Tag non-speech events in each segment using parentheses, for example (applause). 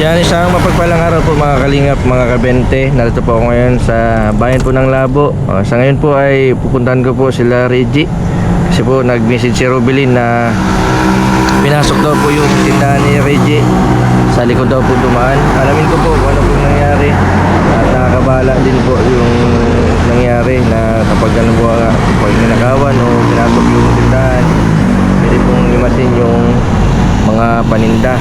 Yan, isang mapagpalang araw po mga kalingap, mga kabente. Narito po ako ngayon sa bayan po ng Labo. O, sa ngayon po ay pupuntahan ko po sila Reggie. Kasi po nag-message si Rubilin na pinasok daw po yung tindahan ni Reggie. Sa likod daw po dumaan. Alamin ko po kung ano po nangyari. At nakakabahala din po yung nangyari na kapag ano po, ah, kapag ninakawan o pinasok yung tindahan, pwede pong limasin yung mga paninda.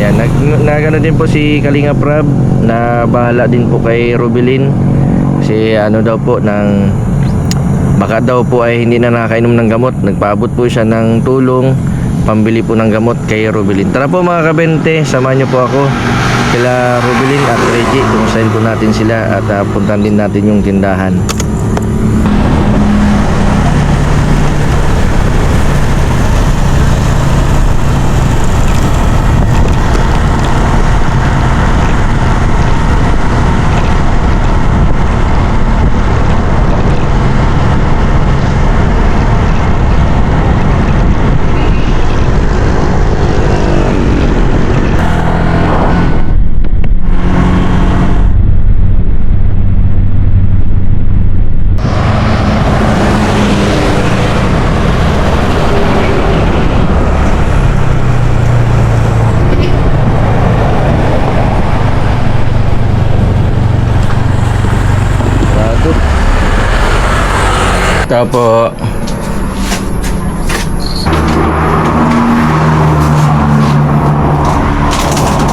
Yan, nag, nagano din po si Kalinga Prab na bahala din po kay Rubilin. Kasi ano daw po ng baka daw po ay hindi na nakakainom ng gamot. Nagpaabot po siya ng tulong pambili po ng gamot kay Rubilin. Tara po mga kabente, samahan niyo po ako sila Rubilin at Reggie. Kumustahin po natin sila at uh, puntan din natin yung tindahan. Tapo.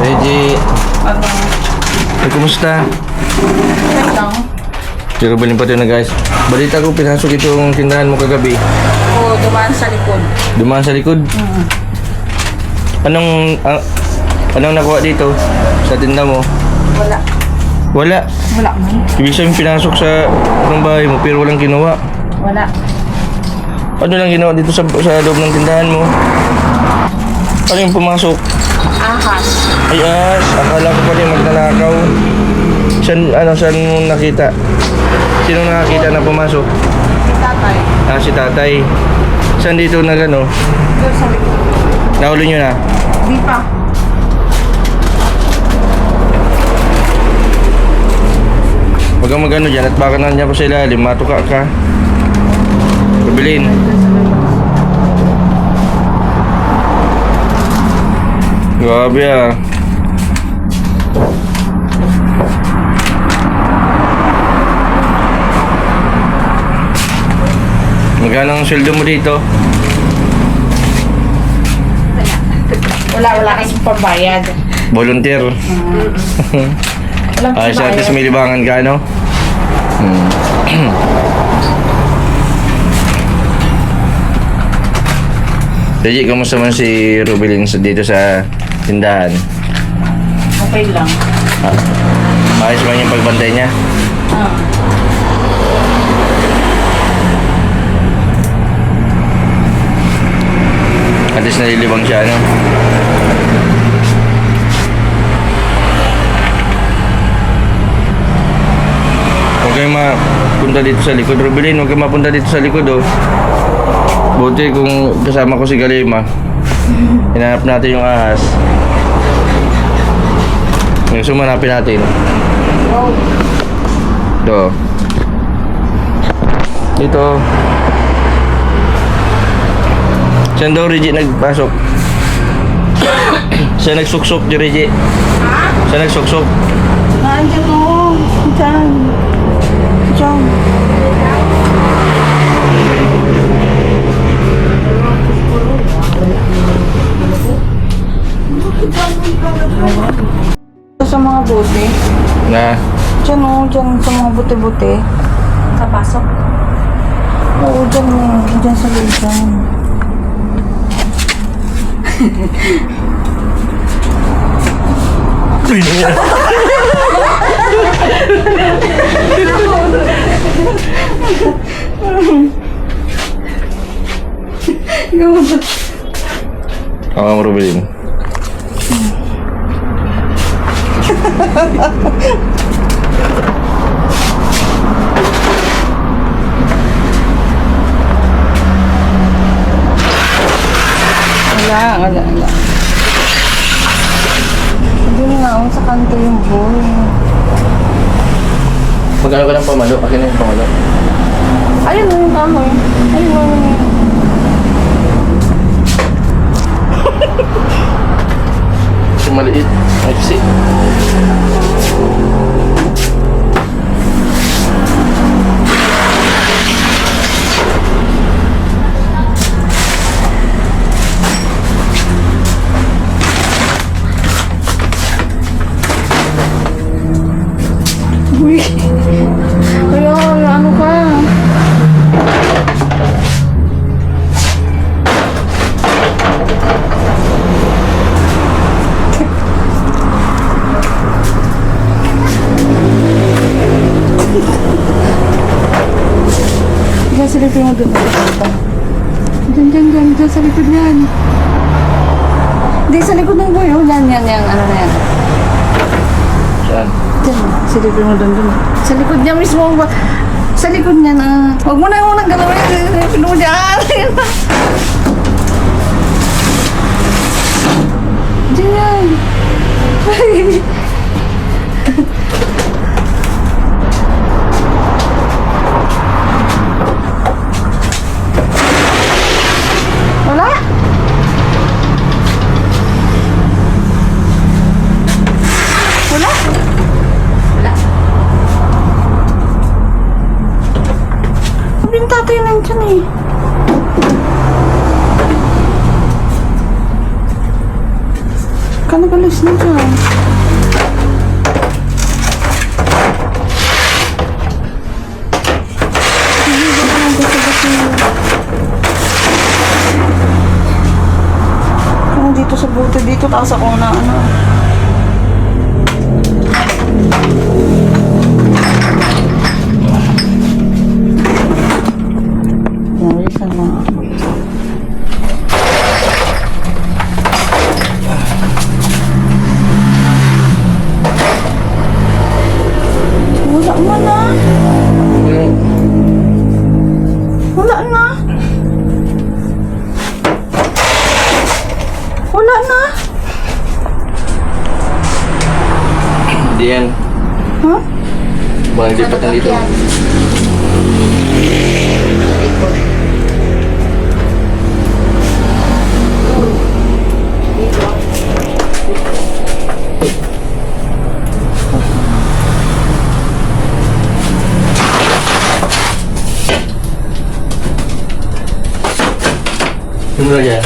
Reggie. Ano? Eh, kumusta? lang. Si Ruben pa na guys. Balita ko pinasok itong tindahan mo kagabi. O, dumaan sa likod. Dumaan sa likod. Mm. Anong ah, anong nakuha dito sa tinda mo? Wala. Wala. Wala man. Ibig sabihin pinasok sa ng bahay mo pero walang ginawa. Wala. Ano lang ginawa dito sa sa loob ng tindahan mo? Ano yung pumasok? Ahas. Ay as, akala ko pa rin magnanakaw. Saan, ano, saan mo nakita? Sino nakakita na pumasok? Si tatay. Ah, si tatay. Saan dito na ano? Doon sa likod. Nahuli nyo na? Di pa. Huwag kang magano dyan at baka nandiyan pa sa ilalim, matuka ka. Pabilin. Grabe ah. Magkano ang sweldo mo dito? Wala, wala kasing pambayad. Volunteer. Walang Ay, sa atis may libangan ka, no? Hmm. (clears throat) Jadi, kamusta man si Rubilin sa- dito sa tindahan? Okay lang. Ah, maayos man yung pagbantay niya? Ah. At least nalilibang siya, no? Huwag kayong mapunta dito sa likod. Rubilin, huwag kayong mapunta dito sa likod, oh. Buti kung kasama ko si Galima. Hinanap natin yung ahas. Yung sumanapin natin. Ito. Dito. Saan daw Reggie nagpasok? Saan nagsuksok di Reggie? Saan nagsuksok? Nandiyan mo. Diyan. Sa mga bote. Na, Diyan o, diyan sa mga bote-bote. Kapasok? Oo, diyan o. Diyan sa loob dyan. ako ang Rubilin. Ha ha ha ha! Sa likod mo doon. Sa likod niya mismo. Sa likod niya na. Huwag mo na yung unang galawin. Pinuha dyan. Diyan Kanagalis na dyan. Dito sa buti dito, taas ako na ano. Mga lipat na dito. Ano na?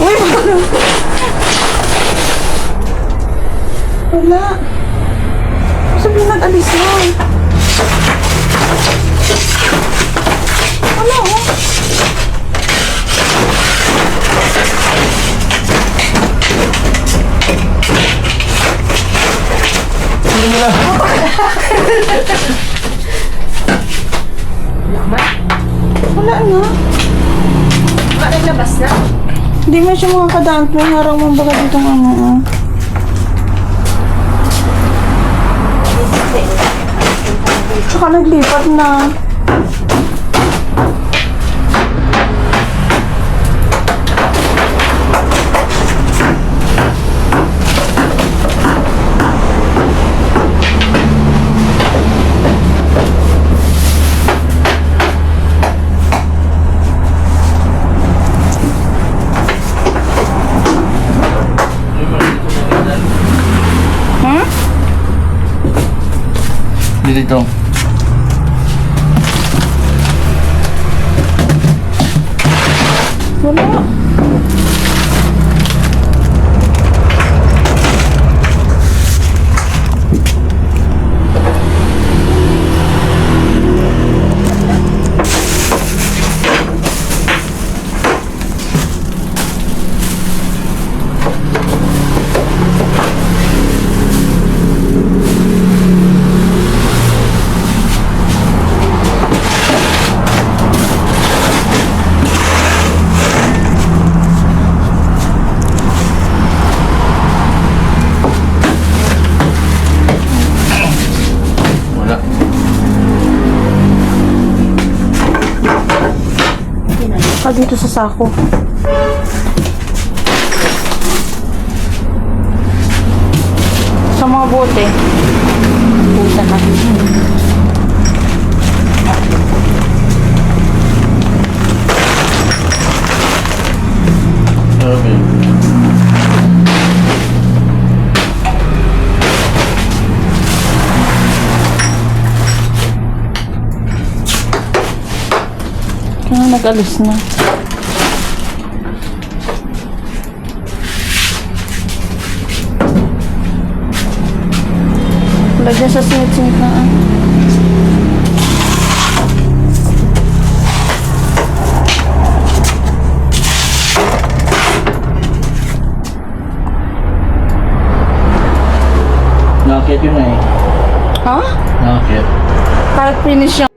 Uy, wala. Wala. Sabi nag-alis na. Wala oh. Wala na. Naglabas na? Hindi mo siya mga kadaan. May harang mo baga dito ng ano. खाना लेकर ना। Wala. Wala. Dito sa sako. Sa mga mabuti. Kaya nag-alis na. Lagyan sa singit-singit na ah. Nakakit yun na eh. Ha? Nakakit. Parang finish yung...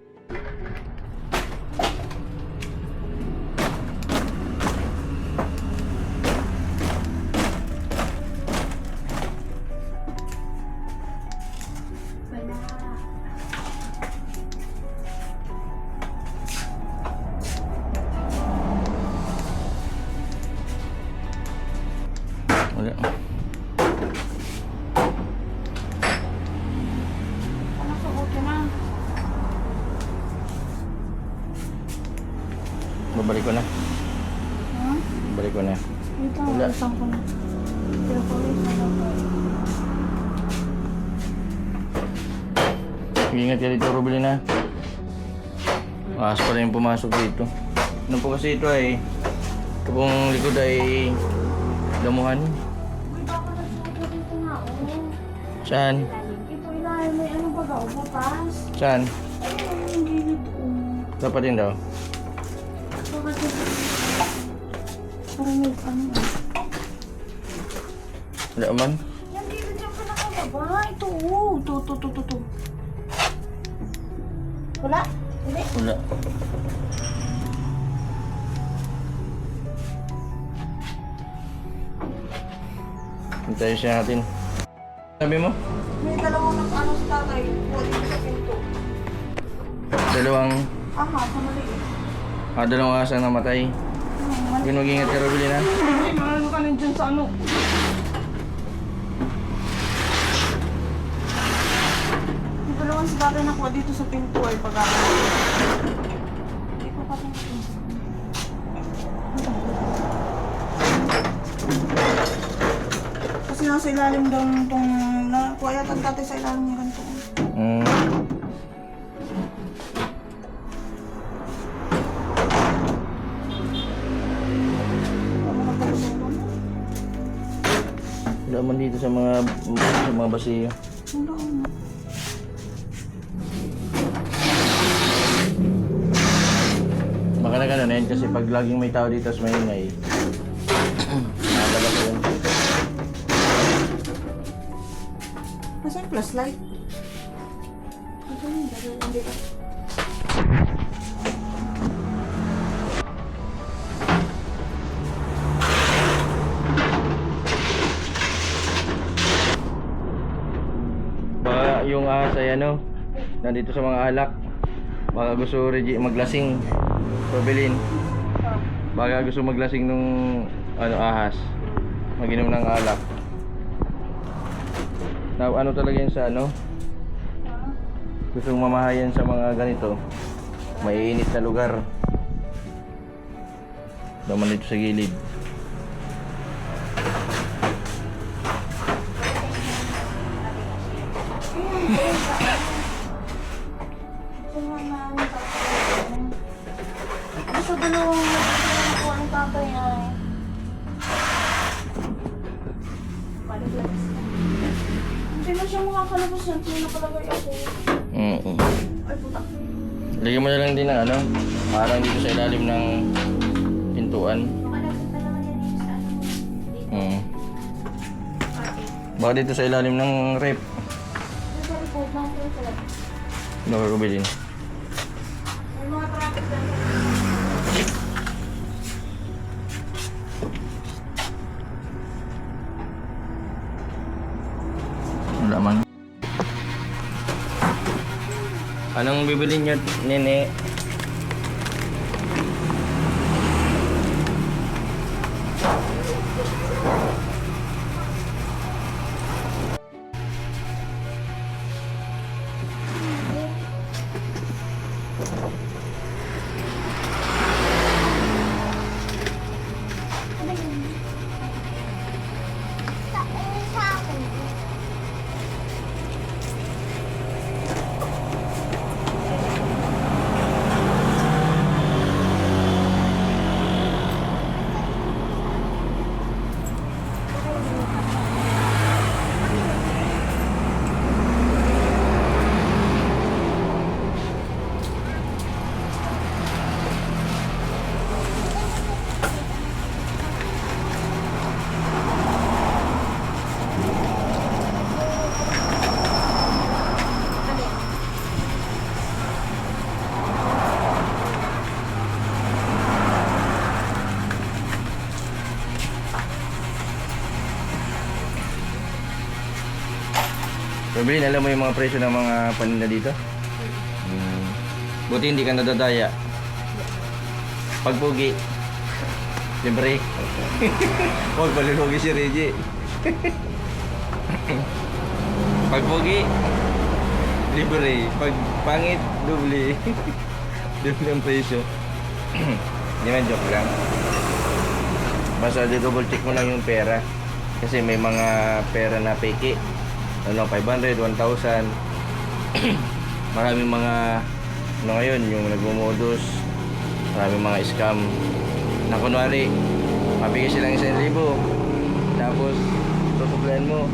Ingat ka dito, Rubilin ha. Maas pa rin pumasok dito. Ano po kasi ito ay, ito pong likod ay damuhan. Saan? Ito ilalim may ano ba daw, butas? Saan? Dapat din daw. Parang may ano. Wala man. Yan, dito dyan ka nakababa. Ito, oh. Ito, ito, ito, ito, Wala. Hintayin siya natin. Sabi mo? May dalawang ng ano sa tatay. Wala sa pinto. Dalawang, Aha, sa maliit. ah, dalawang asa namatay. Yun, mag-ingat ka, Rubilin ha. Ay, ano ka nandiyan sa ano? Tatay nakuha dito sa pinto ay pag Hindi ko pa Kasi nasa ilalim daw itong nakuha yata ang tatay sa ilalim niya ganito. Mm. Wala man dito sa mga sa mga basiyo. Wala ano. Baka na ganun eh, kasi pag laging may tao dito sa may ingay, nakakabas yun. Nasa yung flashlight? Ka. Baka yung ahas ay ano, nandito sa mga alak. Baka gusto Reggie maglasing. Pabilin. Baka gusto maglasing nung ano ahas. Maginom ng alak. Na ano talaga yun sa ano? Gusto mamahayan sa mga ganito. Maiinit na lugar. Daman dito sa gilid. Na palagay ako. Mm. Ay puta. Lagyan mo na lang din ng ano, parang dito sa ilalim ng pintuan. Mm. Baka dito sa ilalim ng rep. Sa likod ng pinto. No, Rubilin. May mga traffic dyan. Anong bibili niyo, nene? Rubilin, alam mo yung mga presyo ng mga paninda dito? Hmm. Buti hindi ka nadadaya. Pagpugi. Libre. (laughs) Huwag palulugi si Reggie. (laughs) Pagpugi. Libre. Pag pangit, doble. (laughs) doble ang presyo. (clears throat) Hindi man joke lang. Basta double check mo lang yung pera. Kasi may mga pera na peke. Ano, 500, 1,000. (clears throat) Maraming mga ano ngayon, yung nagmumodus. Maraming mga scam. Na kunwari, mabigay silang 1,000. Tapos, tutuklayan mo.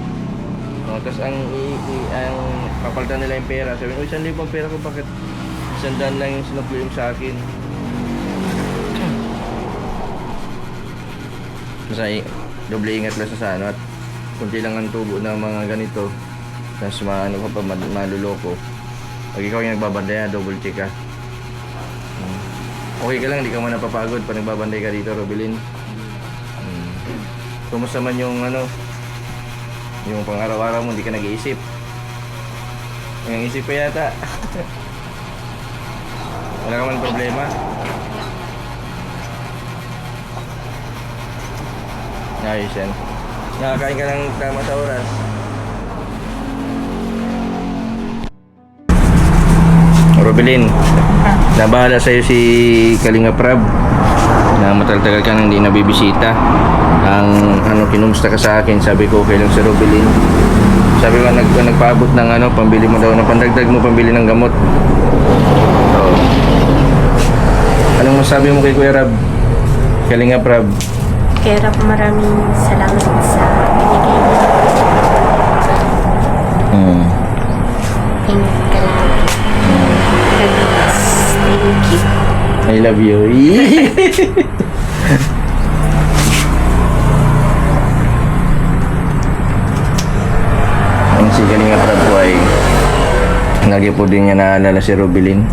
No, tapos ang, i, i- ang papalitan nila yung pera. Sabi, oh, 1,000 ang pera ko, bakit isang daan lang yung sinukli sa akin? (clears throat) I- doble ingat lang sa ano at kunti lang ang tubo ng mga ganito. Tapos maano ka pa ma- maluloko. Pag ikaw yung nagbabandaya double check ka. Hmm. okay ka lang hindi ka man napapagod pag nagbabanday ka dito Robilin. Hmm. kumusta man yung ano yung pang araw-araw mo hindi ka nag-iisip? Yung isip pa yata. (laughs) Wala ka man problema. Ayos yan. Nakakain ka ng tama sa oras. Robelin, nabahala sa'yo si Kalinga Prab na matagal-tagal ka nang hindi nabibisita. Ang ano, kinumusta ka sa akin, sabi ko okay lang si Robelin. Sabi ko nag, nagpaabot ng ano, pambili mo daw, ng pandagdag mo pambili ng gamot. Oo. Anong masabi mo kay Kuya Rab? Kalinga Prab. Kaya Rap, maraming salamat sa binigay niyo. Ingat ka lang. God bless. Thank you. I love you. (laughs) Ang si Kalinga Prab po ay lagi po din niya naalala si Rubilin.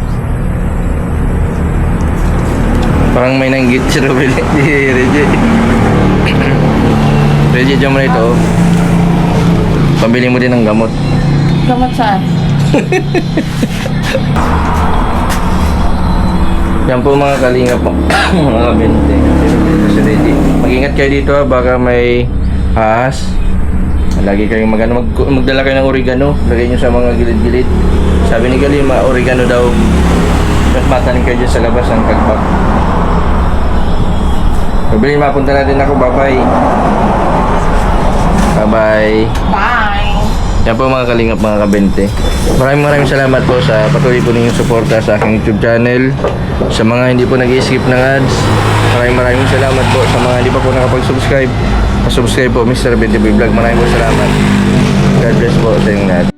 Parang may nanggit si Rubilin. Si (laughs) Reggie, dyan mo na ito. Pambili mo din ng gamot. Gamot saan? (laughs) Yan po mga kalinga po. (clears throat) mga bente. Mag-ingat kayo dito ha. Baka may ahas. Lagi kayong mag, ano, mag, magdala kayo ng oregano. Lagay nyo sa mga gilid-gilid. Sabi ni Galima, oregano daw. Mataling kayo dyan sa labas ng kagbak. Pabili, mapunta na din ako. Bye-bye. Bye-bye. Bye! Yan po mga kalingap mga kabente. Maraming maraming salamat po sa patuloy po ninyong suporta sa aking YouTube channel. Sa mga hindi po nag-skip ng ads. Maraming maraming salamat po sa mga hindi pa po nakapag-subscribe. Subscribe po Mr. Boy Vlog. Maraming po salamat. God bless po sa inyong lahat.